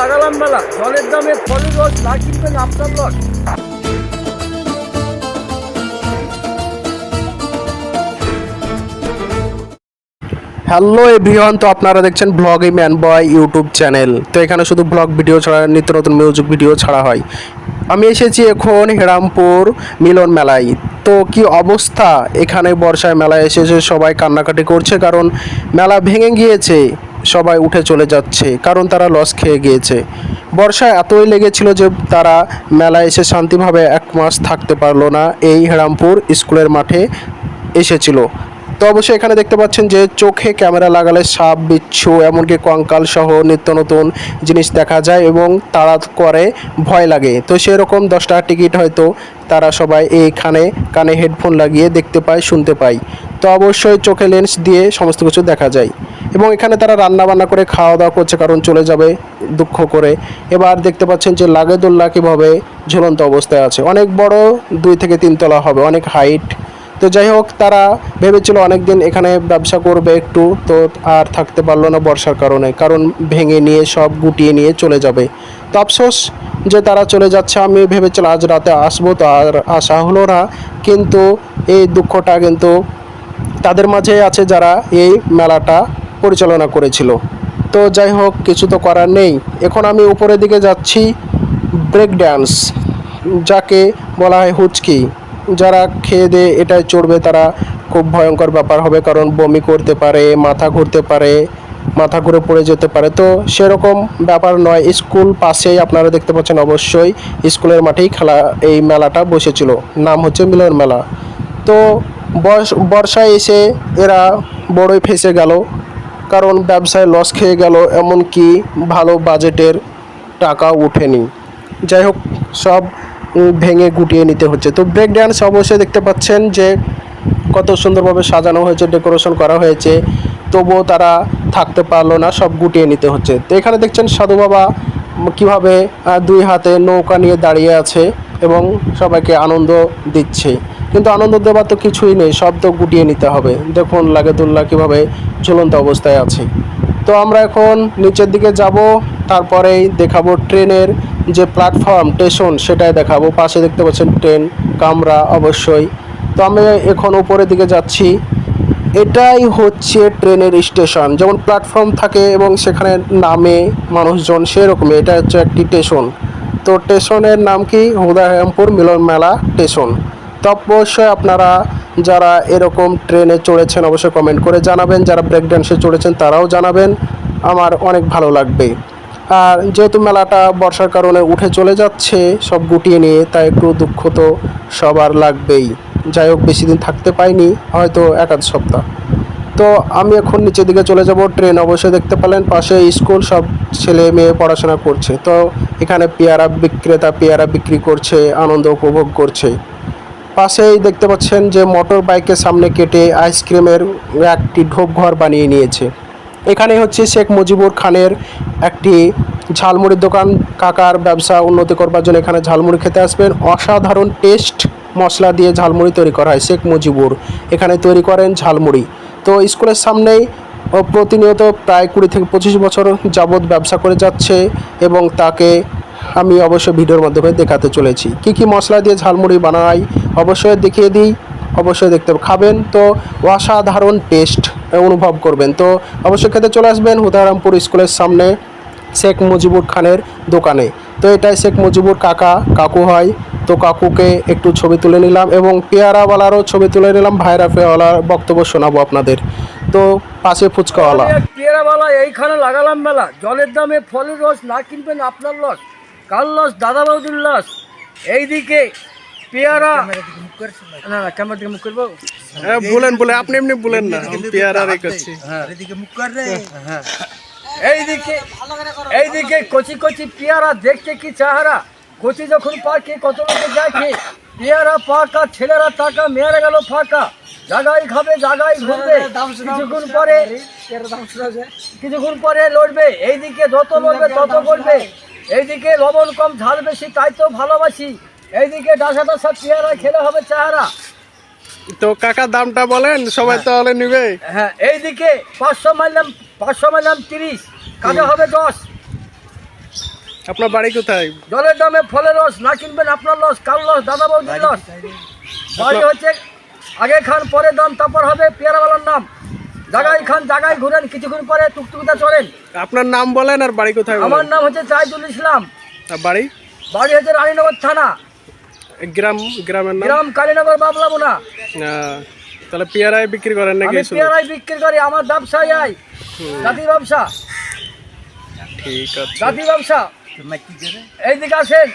মেলা জলের দামে ফলের রস না কিনবেন আপনার লস হ্যালো এভরিওয়ান তো আপনারা দেখছেন ব্লগ এই ম্যান বয় ইউটিউব চ্যানেল তো এখানে শুধু ব্লগ ভিডিও ছাড়া, নিত্য নতুন মিউজিক ভিডিও ছাড়া হয়। আমি এসেছি এখন হেরামপুর মিলন মেলায়। তো কি অবস্থা? এখানে বর্ষায় মেলায় এসেছে সবাই কান্নাকাটি করছে, কারণ মেলা ভেঙে গিয়েছে। সবাই উঠে চলে যাচ্ছে, কারণ তারা লস খেয়ে গিয়েছে। বর্ষা এতই লেগেছিল যে তারা মেলায় এসে শান্তিভাবে এক মাস থাকতে পারল না। এই হেরামপুর স্কুলের মাঠে এসেছিল। তো অবশ্যই এখানে দেখতে পাচ্ছেন যে চোখে ক্যামেরা লাগালে সাপ, বিচ্ছু, এমনকি কঙ্কাল সহ নিত্য নতুন জিনিস দেখা যায় এবং তারা করে ভয় লাগে। তো সেরকম দশ টাকার টিকিট হয়তো তারা সবাই এইখানে কানে হেডফোন লাগিয়ে দেখতে পায়, শুনতে পায়। তো অবশ্যই চোখে লেন্স দিয়ে সমস্ত কিছু দেখা যায়। এবং এখানে তারা রান্না বান্না করে খাওয়া দাওয়া করছে কারণ চলে যাবে দুঃখ করে। এবার দেখতে পাচ্ছেন যে লাগেদুল্লাহ কীভাবে ঝুলন্ত অবস্থায় আছে। অনেক বড় দুই থেকে তিনতলা হবে, অনেক হাইট তো যাই হোক, তারা ভেবেছিল অনেক দিন এখানে ব্যবসা করবে একটু, তো আর থাকতে পারল না বর্ষার কারণে, কারণ ভেঙে নিয়ে সব গুটিয়ে নিয়ে চলে যাবে। তো আফসোস যে তারা চলে যাচ্ছে আমি ভেবেছিলাম আজ রাতে আসব, তো আর আসা হলো না। কিন্তু এই দুঃখটা কিন্তু তাদের মাঝে আছে যারা এই মেলাটা পরিচালনা করেছিল। তো যাই হোক, কিছু তো করার নেই। এখন আমি উপরের দিকে যাচ্ছি ব্রেক ড্যান্স যাকে বলা হয় হুচকি। যারা খেয়ে দিয়ে এটাই চড়বে, তারা খুব ভয়ঙ্কর ব্যাপার হবে, কারণ বমি করতে পারে, মাথা ঘুরতে পারে, মাথা ঘুরে পড়ে যেতে পারে। তো সেরকম ব্যাপার নয়, স্কুল পাশেই আপনারা দেখতে পাচ্ছেন অবশ্যই স্কুলের মাঠেই খেলা, এই মেলাটা বসেছিল। নাম হচ্ছে মিলন মেলা। তো বর্ষ- বর্ষায় এসে এরা বড়ই ফেসে গেল, কারণ ব্যবসায় লস খেয়ে গেল, এমনকি ভালো বাজেটের টাকা ওঠেনি যাই হোক, সব ভেঙে গুটিয়ে নিতে হচ্ছে। তো ব্রেক ড্যান্স অবশ্যই দেখতে পাচ্ছেন যে কত সুন্দরভাবে সাজানো হয়েছে ডেকোরেশন করা হয়েছে। তবুও তারা থাকতে পারল না, সব গুটিয়ে নিতে হচ্ছে। তো এখানে দেখছেন সাধু বাবা কীভাবে দুই হাতে নৌকা নিয়ে দাঁড়িয়ে আছে এবং সবাইকে আনন্দ দিচ্ছে। কিন্তু আনন্দ দেওয়ার তো কিছুই নেই, সব তো গুটিয়ে নিতে হবে। দেখুন লাগেদুল্লাহ কীভাবে ঝুলন্ত অবস্থায় আছে। তো আমরা এখন নিচের দিকে যাব, তারপরেই দেখাবো ট্রেনের যে প্ল্যাটফর্ম স্টেশন সেটাই দেখাবো। পাশে দেখতে পাচ্ছেন ট্রেন কামরা অবশ্যই। তো আমি এখন উপরের দিকে যাচ্ছি। এটাই হচ্ছে ট্রেনের স্টেশন যেমন প্ল্যাটফর্ম থাকে এবং সেখানে নামে মানুষজন সেরকমই। এটা হচ্ছে একটি স্টেশন তো স্টেশনের নাম কি? হুদারামপুর মিলন মেলা স্টেশন তো অবশ্যই আপনারা যারা এরকম ট্রেনে চড়েছেন, অবশ্যই কমেন্ট করে জানাবেন। যারা ব্রেক ড্যান্সে চড়েছেন, তারাও জানাবেন। আমার অনেক ভালো লাগবে। আর যেহেতু মেলাটা বর্ষার কারণে উঠে চলে যাচ্ছে, সব গুটিয়ে নিয়ে, তাই একটু দুঃখ তো সবার লাগবেই। যাই হোক, বেশি দিন থাকতে পাইনি, হয়তো এক আধ সপ্তাহ। তো আমি এখন নিচের দিকে চলে যাব, ট্রেন অবশ্যই দেখতে পেলেন, পাশে স্কুল, সব ছেলে মেয়ে পড়াশোনা করছে। তো এখানে পেয়ারা বিক্রেতা, পেয়ারা বিক্রি করছে, আনন্দ উপভোগ করছে। পাশেই দেখতে পাচ্ছেন যে মোটর বাইকের সামনে কেটে আইসক্রিমের একটি ঢোপ ঘর বানিয়ে নিয়েছে। এখানে হচ্ছে শেখ মুজিবুর খানের একটি ঝালমুড়ির দোকান। কাকার ব্যবসা উন্নতি করবার জন্য এখানে ঝালমুড়ি খেতে আসবেন। অসাধারণ টেস্ট মশলা দিয়ে ঝালমুড়ি তৈরি করা হয় শেখ মুজিবুর। এখানে তৈরি করেন ঝালমুড়ি। তো স্কুলের সামনেই প্রতিনিয়ত প্রায় কুড়ি থেকে পঁচিশ বছর যাবৎ ব্যবসা করে যাচ্ছে এবং তাকে আমি অবশ্যই ভিডিওর মাধ্যমে দেখাতে চলেছি। কি কি মশলা দিয়ে ঝালমুড়ি বানাই অবশ্যই দেখিয়ে দিই। অবশ্যই দেখতে খাবেন। তো অসাধারণ টেস্ট অনুভব করবেন। তো অবশ্যই খেতে চলে আসবেন হুদারামপুর স্কুলের সামনে শেখ মুজিবুর খানের দোকানে। তো এটাই শেখ মুজিবুর কাকা, কাকু হয় তো কাকুকে একটু ছবি তুলে নিলাম এবং পেয়ারাওয়ালারও ছবি তুলে নিলাম। ভাইরা পেয়ারাওয়ালার বক্তব্য শোনাবো আপনাদের। তো পাশে ফুচকাওয়ালা। পেয়ারাওয়ালা এইখানে লাগালাম মেলা। জলের দামে ফলের রস না কিনবেন আপনার লস। কার লস? দাদা বৌদির লস। এইদিকে পেয়ারা না না ক্যামেরা দিকে মুখ করব বলেন বলে আপনি এমনি বলেন না পেয়ারা রেখেছি এইদিকে এইদিকে কচি কচি পেয়ারা দেখতে কি চাহারা? কচি যখন পাকে কত লোকে পেয়ারা পাকা ছেলেরা টাকা মেয়েরা গেল ফাঁকা। জাগাই খাবে জাগাই ঘুরবে। কিছুক্ষণ পরে কিছুক্ষণ পরে লড়বে। এইদিকে যত লড়বে তত করবে। এইদিকে লবণ কম ঝাল বেশি তাই তো ভালোবাসি। এইদিকে ডাসা ডাসা পেয়ারা খেলে হবে চাহারা। তো কাকা দামটা বলেন সবাই তাহলে নিবে। হ্যাঁ এইদিকে পাঁচশো মারলাম পাঁচশো মারলাম তিরিশ কাজে হবে দশ। আপনার বাড়ি কোথায়? জলের দামে ফলের রস না কিনবেন আপনার লস কার লস দাদা বৌদির লস বাড়ি হচ্ছে আগে খান পরে দাম তারপর হবে পেয়ারাওয়ালার নাম। জাগাই খান জাগাই ঘুরেন কিছুক্ষণ পরে টুকটুকিতে চড়েন আপনার নাম বলেন আর বাড়ি কোথায় আমার নাম হচ্ছে চাইদুল ইসলাম। আর বাড়ি? বাড়ি হচ্ছে রানীনগর থানা। গ্রাম গ্রামের নাম? গ্রাম কালীনগর বাবলা বোনা আহ, তাহলে পেয়ারাই বিক্রি করেন নাকি আমি? পেয়ারাই বিক্রি করি আমার ব্যবসায় আই জাতি ব্যবসা। ঠিক আছে। জাতি ব্যবসা। এইদিকে আসেন।